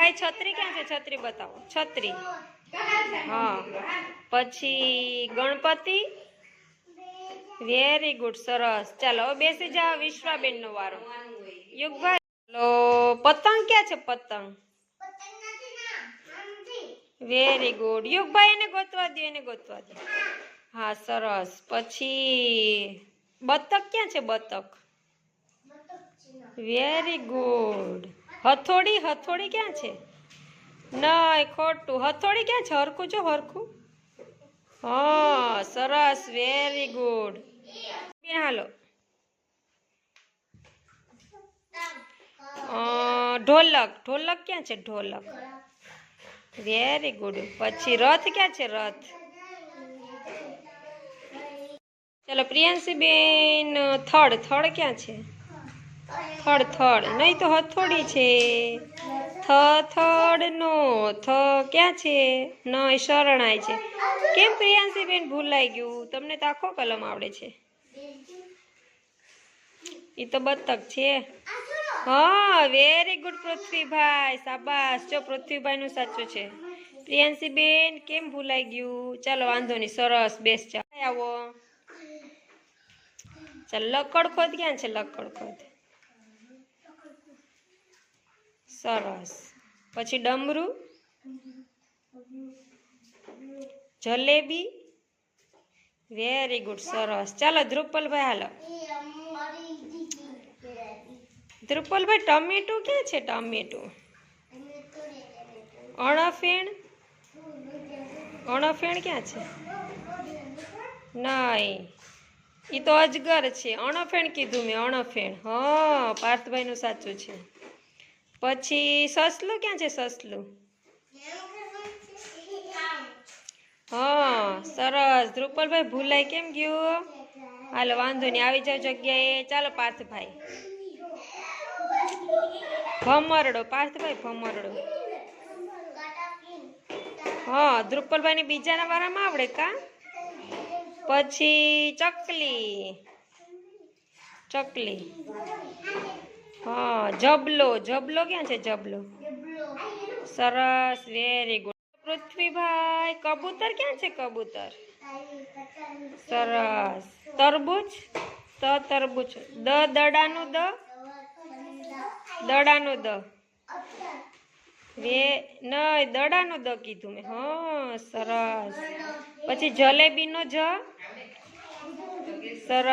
ભાઈ, છત્રી ક્યાં છે? છત્રી બતાવો. છત્રી. હા. પછી ગણપતિ. વેરી ગુડ સરસ. ચાલો બેસી જાઓ વિશ્વાબેન નો વારો. યુગભાઈ. ચાલો પતંગ ક્યાં છે પતંગ? વેરી ગુડ યુગભાઈ, એને ગોતવા દો એને ગોતવા દો હા, સરસ. પછી બતક ક્યાં છે? બતક. વેરી ગુડ હથોડી હથોડી ક્યાં છે? નહીં ખોટું. હથોડી ક્યાં છે? હરખું જો, હરખું. હા, સરસ. વેરી ગુડ બેન, હાલો. ઢોલક. ઢોલક ક્યાં છે? ઢોલક. વેરી ગુડ પછી રથ ક્યાં છે? રથ. ચલો, પ્રિયાંશી બેન, થડ. થડ ક્યાં છે? થડ થડ. નહીં તો હથોડી છે. થડ નો થ ક્યાં છે? ન શરણાય છે. કેમ પ્રિયાંશી બેન ભૂલાઈ ગયું? તમને તો આખો કલમ આવડે છે. એ તો બતક છે. હા વેરી ગુડ પૃથ્વીભાઈ. સાબાસ જો પૃથ્વીભાઈ નું સાચું છે. પ્રિયાંશી બેન કેમ ભૂલાઈ ગયું? ચાલો, વાંધો નહીં. સરસ. બેસ, ચાલો. આવો. ચાલ, લકડ ખોદ. ક્યાં છે લકડ ખોદ? સરસ. પછી ડમરું, જલેબી. વેરી ગુડ સરસ. ચાલો ધ્રુપલભાઈ હાલો. ધ્રુપલભાઈ, ટમેટું ક્યાં છે ટમેટું? અણફેણ? અણફેણ ક્યાં છે? નહીં. એ તો અજગર છે. અણફેણ કીધું મેં, અણફેણ. હા, પાર્થભાઈનું સાચું છે. પછી સસલું? ક્યાં છે સસલું? હા, સરસ. ધ્રુપલભાઈ, ભૂલાઈ કેમ ગયું? હાલો, વાંધો નહીં. આવી જાવ જગ્યાએ. ચાલો, પાર્થભાઈ. ભમરડો પાર્થભાઈ, ભમરડો. હા, ધ્રુપલભાઈને બીજાના વારામાં આવડે કા? પછી ચકલી. ચકલી. જબલો જબલો ક્યાં છે જબલો? સરસ વેરી ગુડ પૃથ્વીભાઈ કબૂતર ક્યાં છે કબૂતર? સરસ. તરબૂચ? ત તરબૂચ. દ દડાનું દ? દડાનું દ. વે નહીં દડાનું દ કીધું મેં. હા સરસ. પછી જલેબીનો જ? સરસ.